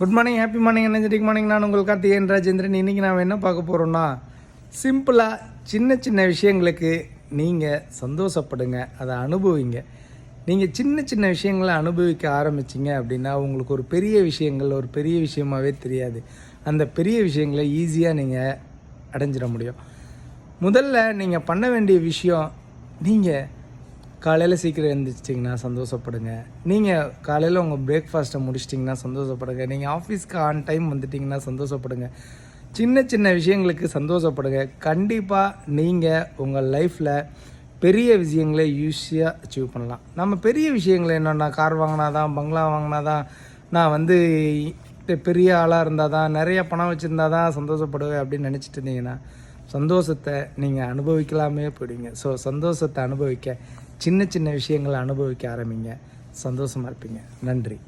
Good morning happy morning energetic morning நான் உங்கள் கார்த்திகேயன் ராஜேந்திரன். இன்றைக்கி நாம் என்ன பார்க்க போகிறோம்னா சிம்பிளாக சின்ன சின்ன விஷயங்களுக்கு நீங்கள் சந்தோஷப்படுங்க அதை அனுபவிங்க. நீங்கள் சின்ன சின்ன விஷயங்களை அனுபவிக்க ஆரம்பிச்சிங்க அப்படின்னா உங்களுக்கு ஒரு பெரிய விஷயங்கள் ஒரு பெரிய விஷயமாவே தெரியாது. அந்த பெரிய விஷயங்களை ஈஸியாக நீங்கள் அடைஞ்சிட முடியும். முதல்ல நீங்கள் பண்ண வேண்டிய விஷயம் நீங்கள் காலையில் சீக்கிரம் எழுந்திரிச்சிட்டிங்கன்னா சந்தோஷப்படுங்க. நீங்கள் காலையில் உங்கள் பிரேக்ஃபாஸ்ட்டை முடிச்சிட்டிங்கன்னா சந்தோஷப்படுங்க. நீங்கள் ஆஃபீஸ்க்கு ஆன் டைம் வந்துட்டிங்கன்னா சந்தோஷப்படுங்க. சின்ன சின்ன விஷயங்களுக்கு சந்தோஷப்படுங்க. கண்டிப்பாக நீங்கள் உங்கள் லைஃப்பில் பெரிய விஷயங்களை ஈஸியாக அச்சீவ் பண்ணலாம். நம்ம பெரிய விஷயங்கள் என்னென்னா கார் வாங்கினா தான் பங்களா வாங்கினா தான் நான் வந்து பெரிய ஆளாக இருந்தால் தான் நிறைய பணம் வச்சுருந்தா தான் சந்தோஷப்படுவேன் அப்படின்னு நினச்சிட்டு இருந்தீங்கன்னா சந்தோஷத்தை நீங்கள் அனுபவிக்கலாமே போயிடுவீங்க. ஸோ சந்தோஷத்தை அனுபவிக்க சின்ன சின்ன விஷயங்களை அனுபவிக்க ஆரம்பிங்க. சந்தோஷமாக இருப்பீங்க. நன்றி.